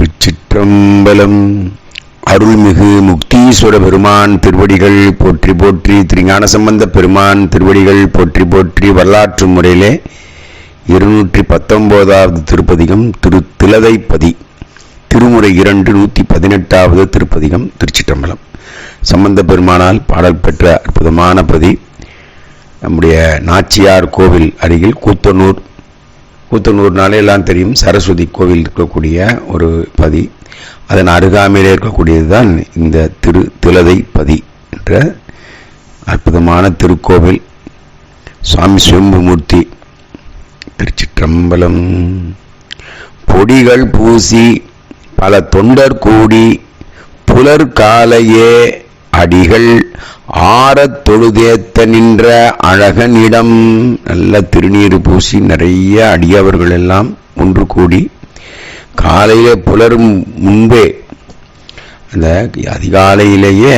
திருச்சிற்றம்பலம். அருள்மிகு முக்தீஸ்வர பெருமான் திருவடிகள் போற்றி போற்றி திருஞான சம்பந்த பெருமான் திருவடிகள் போற்றி போற்றி வரலாற்று முறையிலே இருநூற்றி பத்தொன்பதாவது திருப்பதிகம் திரு திலதைப்பதி திருமுறை இரண்டு நூற்றி பதினெட்டாவது திருப்பதிகம் திருச்சிற்றம்பலம். சம்பந்த பெருமானால் பாடல் பெற்ற அற்புதமான பதி நம்முடைய நாச்சியார் கோவில் அருகில் கூத்தனூர் கூத்தனூர்னாலே நாளையெல்லாம் தெரியும். சரஸ்வதி கோவில் இருக்கக்கூடிய ஒரு பதி. அதன் அருகாமையிலே இருக்கக்கூடியது தான் இந்த திரு திலதை பதி என்ற அற்புதமான திருக்கோவில். சுவாமி சிவம்புமூர்த்தி திருச்சிற்றம்பலம். பொடிகள் பூசி பல தொண்டர் கூடி புலர் காலையே அடிகள் ஆறத் தொழுதேத்த நின்ற அழகனிடம் நல்ல திருநீர் பூசி நிறைய அடியவர்கள் எல்லாம் ஒன்று கூடி காலையிலே புலரும் முன்பே அந்த அதிகாலையிலேயே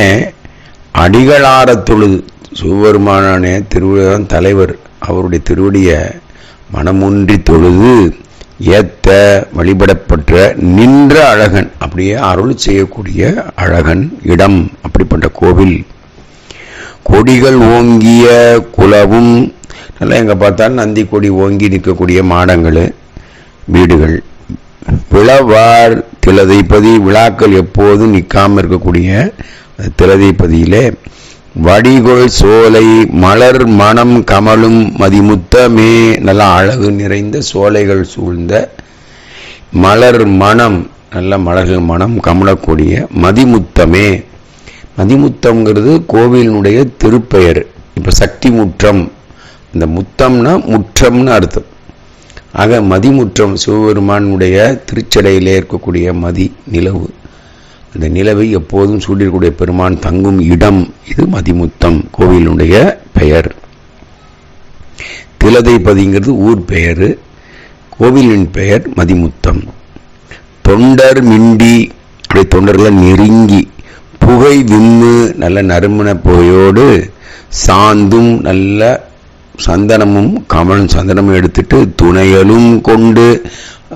அடிகளாரத் தொழுது. சிவபெருமானே திருவிழான் தலைவர் அவருடைய திருவடியை மனமுன்றி தொழுது ஏத்த வழிபடப்பட்ட நின்ற அழகன் அப்படியே அருள் செய்யக்கூடிய அழகன் இடம் அப்படிப்பட்ட கோவில். கொடிகள் ஓங்கிய குலவும் நல்லா எங்கே பார்த்தாலும் நந்தி கொடி ஓங்கி நிற்கக்கூடிய மாடங்கள் வீடுகள். விழவார் திலதைப்பதி விழாக்கள் எப்போதும் நிற்காமல் இருக்கக்கூடிய திலதைப்பதியிலே வடிகொள் சோலை மலர் மனம் கமலும் மதிமுத்தமே நல்ல அழகு நிறைந்த சோலைகள் சூழ்ந்த மலர் மனம் நல்ல மலர்கள் மனம் கமலக்கூடிய மதிமுத்தமே. மதிமுத்தம்ங்கிறது கோவிலினுடைய திருப்பெயர். இப்போ சக்தி முற்றம். இந்த முத்தம்னா முற்றம்னு அர்த்தம். ஆக மதிமுற்றம் சிவபெருமானுடைய திருச்சடையிலே இருக்கக்கூடிய மதி நிலவு. அந்த நிலவை எப்போதும் சூடியிருக்கூடிய பெருமான் தங்கும் இடம் இது மதிமுத்தம் கோவிலுடைய பெயர். திலதைபதிங்கிறது ஊர் பெயர் கோவிலின் பெயர் மதிமுத்தம். தொண்டர் மிண்டி அப்படி தொண்டர்களை நெருங்கி புகை விம்மு நல்ல நறுமண புகையோடு சாந்தும் நல்ல சந்தனமும் கமலும் சந்தனமும் எடுத்துட்டு துணையலும் கொண்டு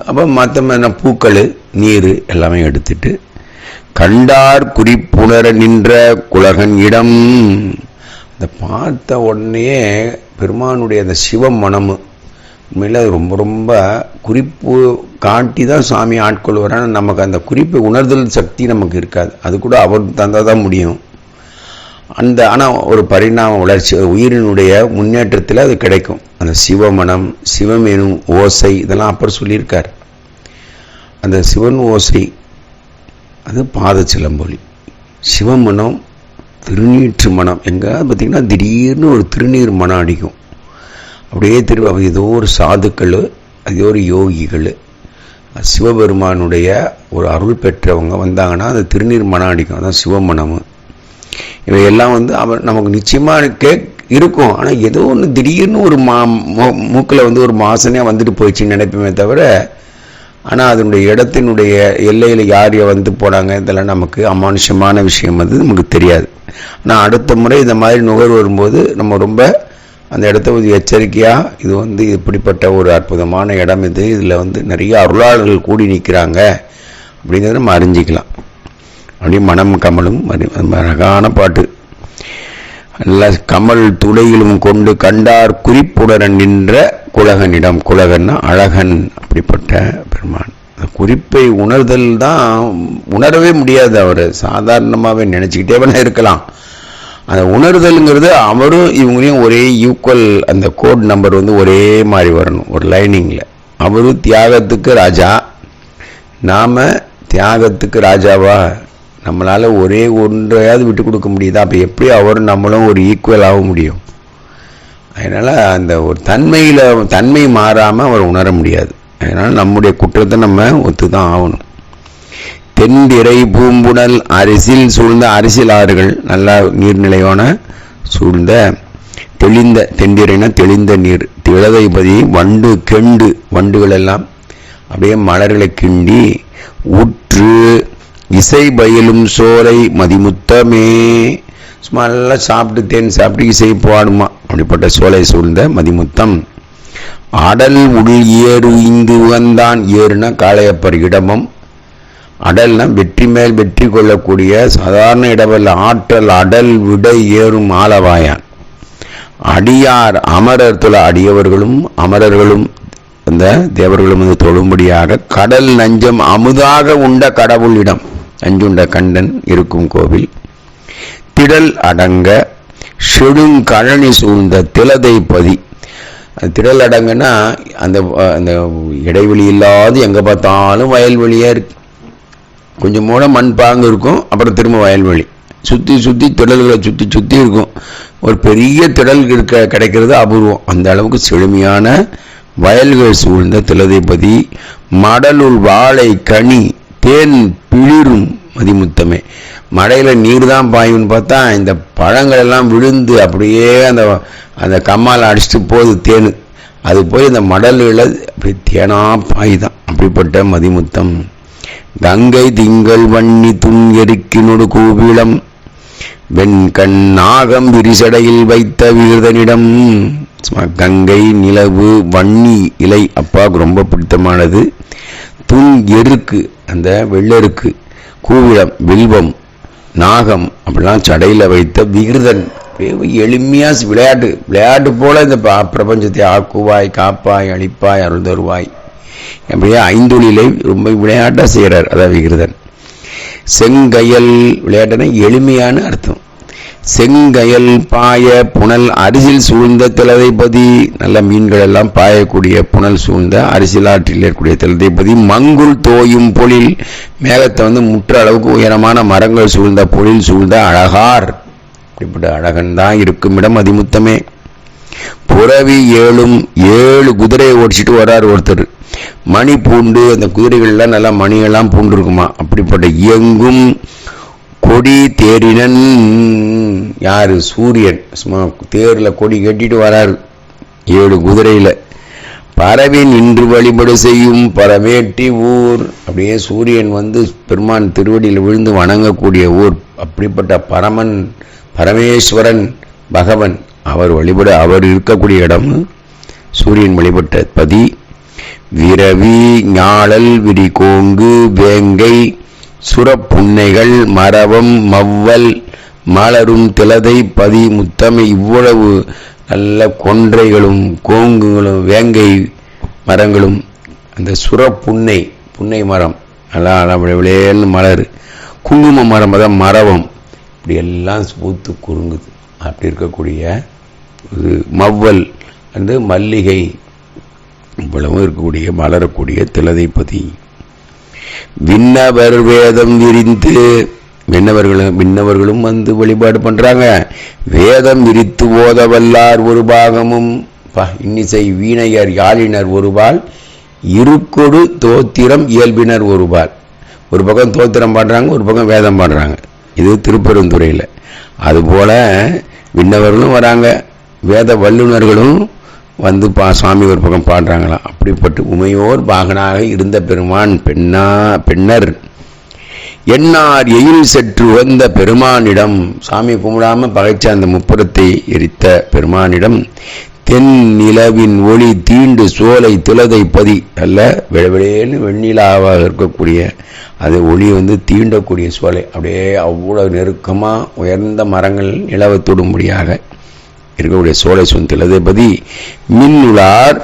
அப்போ மற்ற பூக்கள் நீர் எல்லாமே எடுத்துட்டு கண்டார் குறிப்புணர நின்ற குலகன் இடம். இந்த பார்த்த உடனே பெருமானுடைய அந்த சிவ மனமு உண்மையில் அது ரொம்ப ரொம்ப குறிப்பு காட்டி தான் சாமி ஆட்கொள்வார் நமக்கு அந்த குறிப்பு உணர்தல் சக்தி நமக்கு இருக்காது. அது கூட அவர் தந்தால் தான் முடியும். அந்த ஆனால் ஒரு பரிணாம வளர்ச்சி உயிரினுடைய முன்னேற்றத்தில் அது கிடைக்கும். அந்த சிவமனம் சிவம் எனும் ஓசை இதெல்லாம் அப்புறம் சொல்லியிருக்கார். அந்த சிவன் ஓசை அது பாத சிலம்பொலி சிவமனம் திருநீற்று மனம் எங்கே பார்த்திங்கன்னா திடீர்னு ஒரு திருநீர் மனம் அடிக்கும். அப்படியே திரு ஏதோ ஒரு சாதுக்கள் ஏதோ ஒரு யோகிகள் சிவபெருமானுடைய ஒரு அருள் பெற்றவங்க வந்தாங்கன்னா அந்த திருநீர் மனம் அடிக்கும். அதான் சிவமனம் இவையெல்லாம் வந்து அவன் நமக்கு நிச்சயமாக கே இருக்கும். ஆனால் ஏதோ ஒன்று திடீர்னு ஒரு மா மூக்கில் வந்து ஒரு மாசனையாக வந்துட்டு போயிடுச்சுன்னு நினைப்போமே தவிர ஆனால் அதனுடைய இடத்தினுடைய எல்லையில் யார் வந்து போனாங்க இதெல்லாம் நமக்கு அமானுஷமான விஷயம் வந்து நமக்கு தெரியாது. ஆனால் அடுத்த முறை இந்த மாதிரி நுகர் வரும்போது நம்ம ரொம்ப அந்த இடத்த வந்து எச்சரிக்கையாக இது வந்து இப்படிப்பட்ட ஒரு அற்புதமான இடம் இது இதில் வந்து நிறைய அருளாளர்கள் கூடி நிற்கிறாங்க அப்படிங்கிறத நம்ம அறிஞ்சிக்கலாம். அப்படி மனம் கமலும் அழகான பாட்டு. கமல் துளையிலும் கொண்டு கண்டார் குறிப்புடன் நின்ற குலகனிடம். குலகன்னா அழகன் அப்படிப்பட்ட பெருமான். குறிப்பை உணர்தல் தான் உணரவே முடியாது அவர். சாதாரணமாகவே நினச்சிக்கிட்டே வேணா இருக்கலாம். அந்த உணர்தலுங்கிறது அவரும் இவங்களையும் ஒரே ஈக்குவல் அந்த கோட் நம்பர் வந்து ஒரே மாதிரி வரணும் ஒரு லைனிங்கில் அவரும் தியாகத்துக்கு ராஜா. நாம் தியாகத்துக்கு ராஜாவா? நம்மளால் ஒரே ஒன்றையாவது விட்டு கொடுக்க முடியுதா? அப்போ எப்படி அவரும் நம்மளும் ஒரு ஈக்குவல் ஆக முடியும்? அதனால் அந்த ஒரு தன்மையில் தன்மை மாறாமல் அவர் உணர முடியாது. அதனால் நம்முடைய குற்றத்தை நம்ம ஒத்து தான் ஆகணும். தென்திரை பூம்புணல் அரிசில் சூழ்ந்த அரிசில் ஆறுகள் நல்லா நீர்நிலையான சூழ்ந்த தெளிந்த தென்திரைனா தெளிந்த நீர் திழதைபதி வண்டு கெண்டு வண்டுகள் எல்லாம் அப்படியே மலர்களை கிண்டி உற்று இசை பயிலும் சோலை மதிமுத்தமே. சும்மா நல்லா சாப்பிட்டு தேன் சாப்பிட்டு இசை பாடுமா. அப்படிப்பட்ட சோலை சூழ்ந்த மதிமுத்தம். அடல் உள் ஏறு இந்து உகந்தான் ஏறுனா காளையப்பர் இடமும். அடல்னா வெற்றி மேல் வெற்றி கொள்ளக்கூடிய சாதாரண இடவல்ல ஆற்றல் அடல் விடை ஏறும் ஆலவாயான். அடியார் அமரர் துல அடியவர்களும் அமரர்களும் அந்த தேவர்களும் வந்து தொழும்படியாக கடல் நஞ்சம் அமுதாக உண்ட கடவுளிடம் அஞ்சுண்ட கண்டன் இருக்கும் கோவில். திடல் அடங்க செடுங்கழனி சூழ்ந்த திலதை பதி. திடல் அடங்குன்னா அந்த அந்த இடைவெளி இல்லாது எங்கே பார்த்தாலும் வயல்வெளியாக இருக்கு. கொஞ்சம் மூட மண் பாங்கு இருக்கும் அப்புறம் திரும்ப வயல்வெளி. சுற்றி சுற்றி திடல்களை சுற்றி சுற்றி இருக்கும். ஒரு பெரிய திடல் இருக்க கிடைக்கிறது அபூர்வம். அந்த அளவுக்கு செழுமையான வயல்கள் சூழ்ந்த திலதைபதி மடலுள் வாழை கனி தேன் பிளிரும் மதிமுத்தமே. மழையில் நீர் தான் பாயும்னு பார்த்தா இந்த பழங்கள் எல்லாம் விழுந்து அப்படியே அந்த அந்த கம்மால் அடிச்சுட்டு போகுது தேன். அது போய் இந்த மடல்களை அப்படி தேனா பாய் தான் அப்படிப்பட்ட மதிமுத்தம். கங்கை திங்கள் வன்னி துன் எருக்கினொடு கூவிளம். வெண்கண் நாகம் விரிசடையில் வைத்த வீரதனிடம் கங்கை நிலவு வன்னி இலை அப்பாவுக்கு ரொம்ப பிடித்தமானது. புல் எருக்கு அந்த வெள்ளெருக்கு கூவிடம் வில்வம் நாகம் அப்படிலாம் சடையில் வைத்த விகிருதன். எளிமையாக விளையாட்டு விளையாட்டு போல இந்த பிரபஞ்சத்தை ஆக்குவாய் காப்பாய் அழிப்பாய் அருந்தருவாய் அப்படியே ஐந்தொழிலை ரொம்ப விளையாட்டாக செய்கிறார் அதான் விகிருதன். செங்கயல் விளையாட்டுனா எளிமையான அர்த்தம். செங்கயல் பாய புனல் அரிசில் சூழ்ந்த திலதைபதி நல்ல மீன்கள் எல்லாம் பாயக்கூடிய புனல் சூழ்ந்த அரிசில் ஆற்றில் இருக்கக்கூடிய திலதைபதி மங்குள் தோயும் பொழில் மேகத்தை வந்து முற்ற அளவுக்கு உயரமான மரங்கள் சூழ்ந்த பொழில் சூழ்ந்த அழகார். இப்படிப்பட்ட அழகன் தான் இருக்கும் இடம் அதிமுத்தமே புறவி ஏழும் ஏழு குதிரையை ஓடிச்சிட்டு வர்றார் ஒருத்தர். மணி பூண்டு அந்த குதிரைகள்லாம் நல்லா மணியெல்லாம் பூண்டு இருக்குமா அப்படிப்பட்ட இயங்கும் கொடி தேரினன் யாரு? சூரியன். சும்மா தேரில் கொடி கட்டிட்டு வராரு. ஏழு குதிரையில். பறவை நின்று வழிபடு செய்யும் பரமேட்டி ஊர். அப்படியே சூரியன் வந்து பெருமான் திருவடியில் விழுந்து வணங்கக்கூடிய ஊர். அப்படிப்பட்ட பரமன் பரமேஸ்வரன் பகவன் அவர் வழிபட அவர் இருக்கக்கூடிய இடம் சூரியன் வழிபட்ட பதி. விரவி ஞாழல் விரிகோங்கு வேங்கை சுரப்புன்னைகள் மரபம் மவ்வல் மலரும் திலதை பதி முத்தமை இவ்வளவு நல்ல கொன்றைகளும் கோங்குகளும் வேங்கை மரங்களும். அந்த சுரப்புன்னை புன்னை மரம். நல்லா விளையன்னு மலர். குங்கும மரம் தான் மரபம். இப்படி எல்லாம் பூத்து குறுங்குது. அப்படி இருக்கக்கூடிய ஒரு மவ்வல் வந்து மல்லிகை. இவ்வளவும் இருக்கக்கூடிய மலரக்கூடிய திலதை பதி. விண்ணவர் வேதம் விரிந்து விண்ணவர்களும் விண்ணவர்களும் வந்து வழிபாடு பண்றாங்க. வேதம் விரித்து ஓத வல்லார் ஒரு பாகமும் இன்னிசை வீணையர் யாழினர் ஒருபால் இருக்கொடு தோத்திரம் இயல்பினர் ஒருபால் ஒரு பக்கம் தோத்திரம் பாடுறாங்க ஒரு பக்கம் வேதம் பாடுறாங்க. இது திருப்பெருந்துறையில். அதுபோல விண்ணவர்களும் வராங்க வேத வல்லுநர்களும் வந்து பா சுவாமி ஒரு பக்கம் பாடுறாங்களாம். அப்படிப்பட்டு உமையோர் பாகனாக இருந்த பெருமான் பெண்ணா பெண்ணர். எண்ணார் எயில் செற்று உகந்த பெருமானிடம் சாமி கும்பிடாம பகைச்ச அந்த முப்புறத்தை எரித்த பெருமானிடம் தென் நிலவின் ஒளி தீண்டு சோலை துளதை பதி அல்ல விழவிழேன்னு வெண்ணிலாவாக இருக்கக்கூடிய அது ஒளி வந்து தீண்டக்கூடிய சோலை. அப்படியே அவ்வளோ நெருக்கமாக உயர்ந்த மரங்கள் நிலவை தொடும்படியாக இருக்கக்கூடிய சோலை சொந்திலதை பதி மின்னுளார்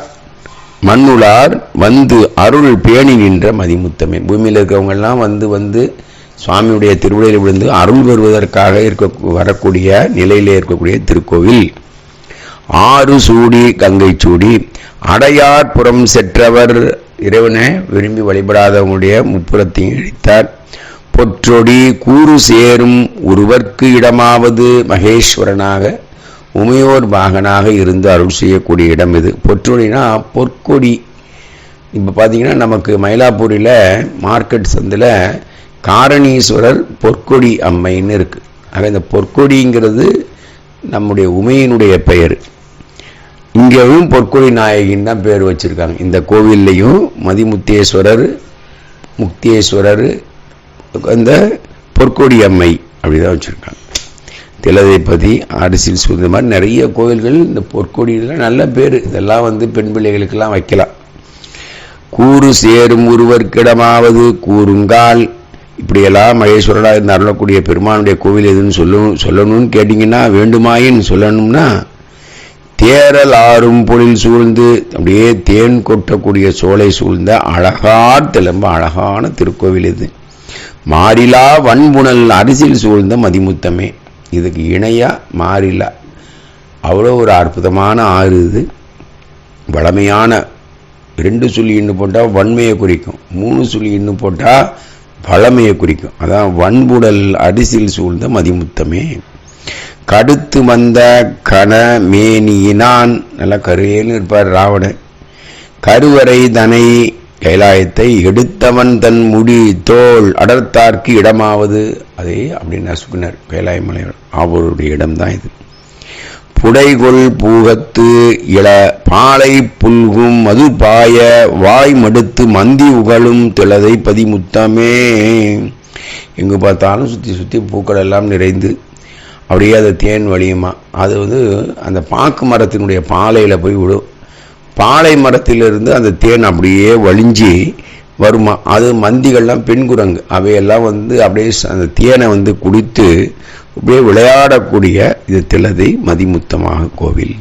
மண்ணுளார் வந்து அருள் பேணி நின்ற மதிமுத்தமே. பூமியில் இருக்கவங்கெல்லாம் வந்து வந்து சுவாமியுடைய திருவிழையில் விழுந்து அருள் வருவதற்காக இருக்க வரக்கூடிய நிலையிலே இருக்கக்கூடிய திருக்கோவில். ஆறு சூடி கங்கை சூடி. அடையார் புறம் செற்றவர் இறைவனை விரும்பி வழிபடாதவங்களுடைய முப்புறத்தையும் இழித்தார். பொற்றொடி கூறு சேரும் ஒருவர்க்கு இடமாவது மகேஸ்வரனாக உமையோர் பாகனாக இருந்து அருள் செய்யக்கூடிய இடம் இது. பொற்றொடினா பொற்கொடி. இப்போ பார்த்தீங்கன்னா நமக்கு மயிலாப்பூரில் மார்க்கெட் சந்தில் காரணீஸ்வரர் பொற்கொடி அம்மைன்னு இருக்குது ஆக இந்த பொற்கொடிங்கிறது நம்முடைய உமையினுடைய பெயர். இங்கேயும் பொற்கொடி நாயகின்னு தான் பேர் வச்சுருக்காங்க. இந்த கோவில்லையும் மதிமுத்தேஸ்வரர் முக்தேஸ்வரர் அந்த பொற்கொடி அம்மை அப்படி தான் வச்சுருக்காங்க. திலதைப்பதி அரசியல் சூழ்ந்த மாதிரி நிறைய கோவில்கள் இந்த பொற்கொடியில் நல்ல பேர். இதெல்லாம் வந்து பெண் பிள்ளைகளுக்கெல்லாம் வைக்கலாம். கூறு சேரும் ஒருவர்க்கிடமாவது கூறுங்கால். இப்படியெல்லாம் மகேஸ்வரனாக இருந்து அருளக்கூடிய பெருமானுடைய கோவில் எதுன்னு சொல்லணும் சொல்லணும்னு கேட்டிங்கன்னா வேண்டுமாயின்னு சொல்லணும்னா தேரல் ஆறும் பொழில் சூழ்ந்து அப்படியே தேன் கொட்டக்கூடிய சோலை சூழ்ந்த அழகா திளம்ப அழகான திருக்கோவில் இது. மாறிலா வன்புணல் அரிசியில் சூழ்ந்த மதிமுத்தமே. இதுக்கு இணையாக மாறிலா. அவ்வளோ ஒரு அற்புதமான ஆறு இது. வளமையான ரெண்டு சொல்லி இன்னும் போட்டால் வன்மையை குறிக்கும். மூணு சுழி இன்னும் போட்டால் பழமையை குறிக்கும். அதான் வன்புடல் அடிசில் சூழ்ந்த மதிமுத்தமே. கடுத்து வந்த கன மேனியினான். நல்லா கருவேன்னு இருப்பார் ராவணன். கருவறை தனை கைலாயத்தை எடுத்தவன் தன் முடி தோல் அடர்த்தார்க்கு இடமாவது. அதே அப்படின்னு நசுக்குனர் கைலாய மலையோட அவருடைய இடம்தான் இது. புடைகொள் பூகத்து இள பாலை புல்கும் மது பாய வாய் மடுத்து மந்தி உகழும் திளதை பதிமுத்தமே. எங்கு பார்த்தாலும் சுற்றி சுற்றி பூக்கள் எல்லாம் நிறைந்து அப்படியே அது தேன் வழியுமா. அது வந்து அந்த பாக்கு மரத்தினுடைய பாலையில் போய் விடும். பாலை மரத்திலிருந்து அந்த தேன் அப்படியே வழிஞ்சி வருமா? அது மந்திகள்லாம் பெண் குரங்கு அவையெல்லாம் வந்து அப்படியே அந்த தேனை வந்து குடித்து அப்படியே விளையாடக்கூடிய இது திலதை மதிமுத்தமாக கோவில்.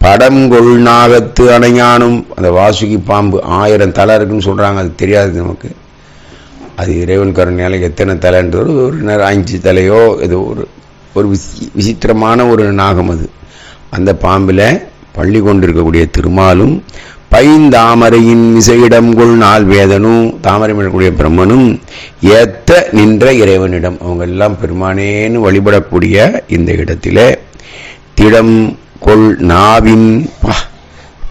படங்கொள் நாகத்து அணையானும் அந்த வாசுகி பாம்பு ஆயிரம் தலை இருக்குன்னு சொல்கிறாங்க அது தெரியாது நமக்கு. அது இறைவன் கருணையால் எத்தனை தலைன்றது ஒரு நேரம் அஞ்சு தலையோ ஏதோ ஒரு ஒரு விசி விசித்திரமான ஒரு நாகம் அது. அந்த பாம்பில் பள்ளி கொண்டிருக்கக்கூடிய திருமாலும் பைந்தாமரையின் இசையிடம் கொள் நாள் வேதனும் தாமரை இருக்கக்கூடிய பிரம்மனும் ஏத்த நின்ற இறைவனிடம். அவங்க எல்லாம் பெருமானேன்னு வழிபடக்கூடிய இந்த இடத்திலே திடம் கொள் நாவின்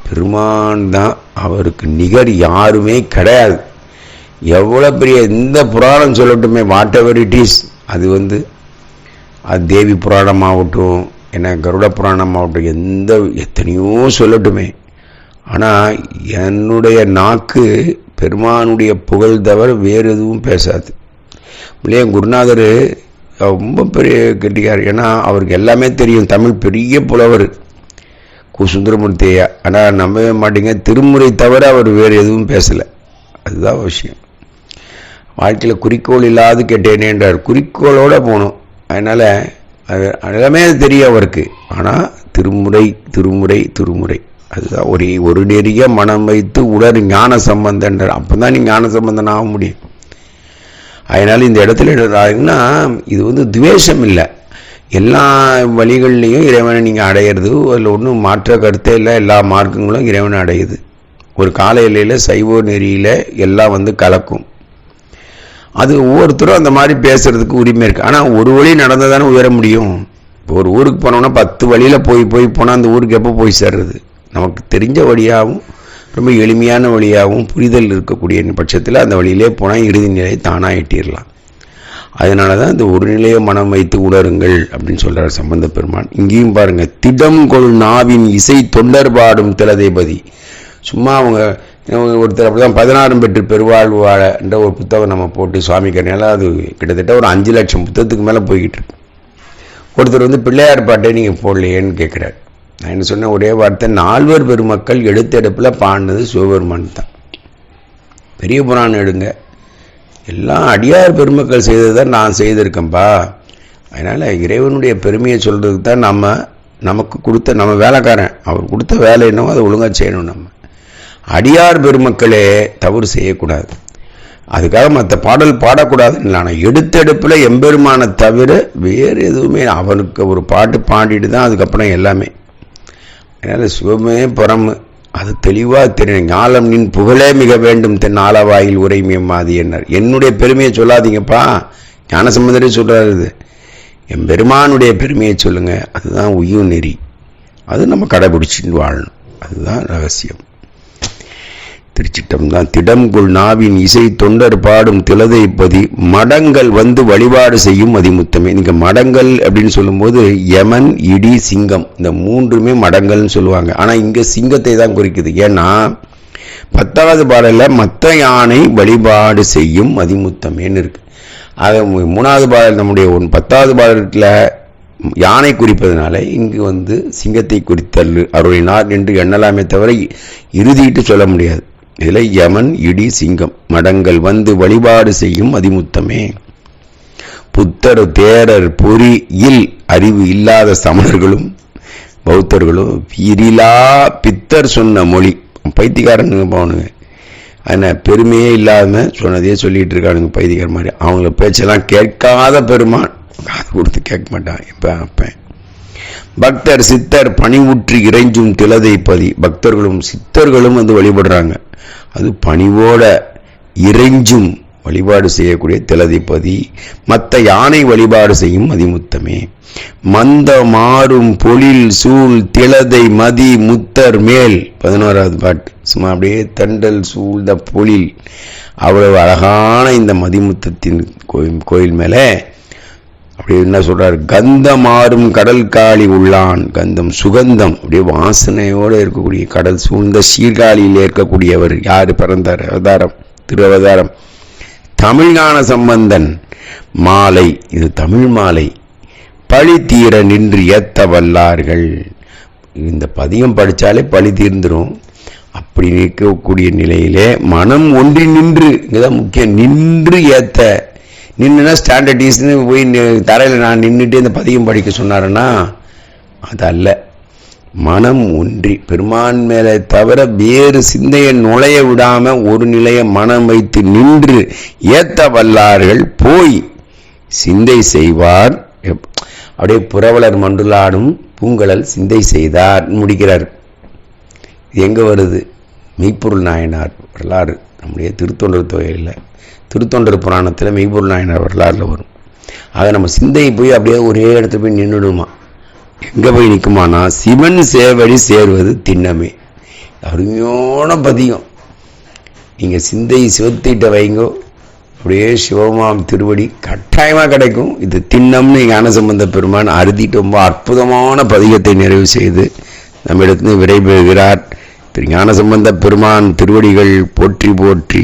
பெருமான் தான் அவருக்கு நிகர் யாருமே கிடையாது. எவ்வளோ பெரிய எந்த புராணம் சொல்லட்டுமே வாட் எவர் இட் இஸ் அது வந்து அது தேவி புராணமாகட்டும் ஏன்னா கருட புராணம் ஆகட்டும் எந்த எத்தனையோ சொல்லட்டுமே. ஆனால் என்னுடைய நாக்கு பெருமானுடைய புகழ் தவிர வேறு எதுவும் பேசாது. இல்லையா குருநாதர் ரொம்ப பெரிய கெட்டிக்கார் ஏன்னா அவருக்கு எல்லாமே தெரியும். தமிழ் பெரிய புலவர். கு சுந்தரமூர்த்தியா ஆனால் நம்பவே மாட்டீங்க. திருமுறை தவிர அவர் வேறு எதுவும் பேசலை. அதுதான் விஷயம். வாழ்க்கையில் குறிக்கோள் இல்லாது கேட்டேனேன்றார். குறிக்கோளோடு போகணும் அதனால் எல்லாமே தெரியும் அவருக்கு. ஆனால் திருமுறை திருமுறை திருமுறை. அதுதான் ஒரே ஒரு நெறிய மனம் வைத்து உடல் ஞான சம்பந்தன்றார். அப்போ தான் நீ ஞான சம்பந்தன் ஆக முடியும். அதனால் இந்த இடத்துல என்னன்னா இது வந்து துவேஷம் இல்லை. எல்லா வழிகள்லையும் இறைவனை நீங்கள் அடையிறது அதில் ஒன்றும் மாற்ற கருத்தே இல்லை. எல்லா மார்க்கங்களும் இறைவனை அடையுது. ஒரு கால எல்லையில் சைவ நெறியில் எல்லாம் வந்து கலக்கும். அது ஒவ்வொருத்தரும் அந்த மாதிரி பேசுறதுக்கு உரிமை இருக்குது ஆனால் ஒரு வழி நடந்தால் தானே உயர முடியும்? இப்போ ஒரு ஊருக்கு போனோம்னா பத்து வழியில் போய் போய் போனால் அந்த ஊருக்கு எப்போ போய் சேர்றது? நமக்கு தெரிஞ்ச வழியாகவும் ரொம்ப எளிமையான வழியாகவும் புரிதல் இருக்கக்கூடிய பட்சத்தில் அந்த வழியிலே போனால் இறுதி நிலை தானாக எட்டிடலாம் அதனால தான் இந்த ஒரு நிலையை மனம் வைத்து உணருங்கள் அப்படின்னு சொல்கிறார் சம்பந்த பெருமான். இங்கேயும் பாருங்கள் திடம் கொள் நாவின் இசை தொண்டர்பாடும் திலதேபதி. சும்மா அவங்க ஒருத்தர் அப்படி தான் பதினாறும் பெற்று பெருவாழ்வு வாழன்ற ஒரு புத்தகம் நம்ம போட்டு சுவாமி கருணையால் அது கிட்டத்தட்ட ஒரு அஞ்சு லட்சம் புத்தகத்துக்கு மேலே போய்கிட்டு இருக்கு. ஒருத்தர் வந்து பிள்ளையார் பாட்டை நீங்கள் போடலையேன்னு கேட்குறாரு நான் என்ன சொன்ன ஒரே வார்த்தை நால்வர் பெருமக்கள் எடுத்தெடுப்பில் பாடினது சிவபெருமான் தான். பெரிய புராணம் எடுங்க. எல்லாம் அடியார் பெருமக்கள் செய்தது தான் நான் செய்திருக்கேன்ப்பா அதனால் இறைவனுடைய பெருமையை சொல்கிறதுக்கு தான் நம்ம நமக்கு கொடுத்த நம்ம வேலைக்காரன் அவர் கொடுத்த வேலை என்னவோ அதை ஒழுங்காக செய்யணும் நம்ம. அடியார் பெருமக்களே தவறு செய்யக்கூடாது. அதுக்காக மற்ற பாடல் பாடக்கூடாதுன்னு ஆனால் எடுத்தெடுப்பில் எம்பெருமானை தவிர வேறு எதுவுமே அவனுக்கு ஒரு பாட்டு பாடிட்டு தான் அதுக்கப்புறம் எல்லாமே. அதனால் சிவமே புறமு அது தெளிவாக தெரியும் ஞாலம் நின் புகழே மிக வேண்டும் தென் ஆலவாயில் உரைமியம்மாதி என்னார். என்னுடைய பெருமையை சொல்லாதீங்கப்பா. ஞானசம்பந்தரே சொல்கிறாரு என் பெருமானுடைய பெருமையை சொல்லுங்கள் அதுதான் உயிர் நெறி. அது நம்ம கடைபிடிச்சின்னு வாழணும். அதுதான் ரகசியம். திருச்சிட்டம் தான் திடம்குள் நாவின் இசை தொண்டர் பாடும் திலதை பதி மடங்கள் வந்து வழிபாடு செய்யும் அதிமுத்தமே நீங்கள் மடங்கள் அப்படின்னு சொல்லும்போது யமன் இடி சிங்கம் இந்த மூன்றுமே மடங்கள்னு சொல்லுவாங்க. ஆனால் இங்கே சிங்கத்தை தான் குறிக்குது. ஏன்னா பத்தாவது பாடலில் மத்த யானை வழிபாடு செய்யும் அதிமுத்தமேன்னு இருக்கு. ஆக மூணாவது பாடல் நம்முடைய ஒன் பத்தாவது பாடலில் யானை குறிப்பதனால இங்கு வந்து சிங்கத்தை குறித்தல் அருளினார் என்று எண்ணலாமே தவிர இறுதிட்டு சொல்ல முடியாது. இதில் யமன் இடி சிங்கம். மடங்கள் வந்து வழிபாடு செய்யும் அதிமுத்தமே புத்தர் தேரர் பொறியில் அறிவு இல்லாத சமணர்களும் பௌத்தர்களும் பிரிலா பித்தர் சொன்ன மொழி. பைத்தியக்காரனுங்க போனுங்க ஆனால் பெருமையே இல்லாம சொன்னதையே சொல்லிட்டு இருக்கானுங்க பைத்தியக்கார மாதிரி. அவங்கள பேச்செல்லாம் கேட்காத பெருமான். காது கொடுத்து கேட்க மாட்டான். இப்போ அப்பேன் பக்தர் சித்தர் பணிவுற்று இறைஞ்சும் திலதை பதி. பக்தர்களும் சித்தர்களும் வந்து வழிபடுறாங்க. அது பணிவோட இறைஞ்சும் வழிபாடு செய்யக்கூடிய திலதிபதி மற்ற யானை வழிபாடு செய்யும் மதிமுத்தமே மந்த மாறும் பொழில் சூழ் திலதை மதி முத்தர் மேல். பதினோராவது பாட்டு. சும்மா அப்படியே தண்டல் சூழ்ந்த பொழில். அவ்வளவு அழகான இந்த மதிமுத்தத்தின் கோயில் கோயில் மேலே அப்படி என்ன சொல்றாரு? கந்தம் ஆறும் கடல் காளி உள்ளான். கந்தம் சுகந்தம். அப்படியே வாசனையோடு இருக்கக்கூடிய கடல் சூழ்ந்த சீர்காழியில் இருக்கக்கூடியவர் யார் பிறந்தார்? அவதாரம். திரு அவதாரம் தமிழ்ஞான சம்பந்தன். மாலை. இது தமிழ் மாலை. பழி தீர நின்று ஏத்த வல்லார்கள். இந்த பதியம் படித்தாலே பழி தீர்ந்துடும் அப்படி இருக்கக்கூடிய நிலையிலே மனம் ஒன்றி நின்று இங்கே தான் முக்கியம் நின்று ஏற்ற நின்றுனா ஸ்டாண்டர்டிஸ்னு போய் தரையில் நான் நின்றுட்டு இந்த பதியம் படிக்க சொன்னாருன்னா அது அல்ல. மனம் ஒன்றி பெருமான் மேலே தவிர வேறு சிந்தையை நுழைய விடாம ஒரு நிலையை மனம் வைத்து நின்று ஏத்த வல்லார்கள் போய் சிந்தை செய்வார். அப்படியே புரவலர் மண்டுலாடும் பூங்கலல் சிந்தை செய்தார் முடிக்கிறார். இது வருது? மெய்ப்பொருள் நாயனார் வரலாறு. நம்முடைய திருத்தொண்டர் தொகையில் திருத்தொண்டர் புராணத்தில் மெய்ப்பொருள் நாயனார் வரலாறுல வரும். ஆக நம்ம சிந்தையை போய் அப்படியே ஒரே இடத்துல போய் நின்றுடுமா எங்கே போய் நிற்குமானா சிவன் சேவடி சேர்வது திண்ணமே. அருமையான பதியம் நீங்கள் சிந்தை சிவத்திட்ட வைங்கோ அப்படியே சிவமாம் திருவடி கட்டாயமாக கிடைக்கும். இது திண்ணம்னு ஞானசம்பந்த பெருமான் அறுதிட்டு ரொம்ப அற்புதமான பதிகத்தை நிறைவு செய்து நம்மிடத்தில் விடைபெறுகிறார். திருஞான சம்பந்த பெருமான் திருவடிகள் போற்றி போற்றி.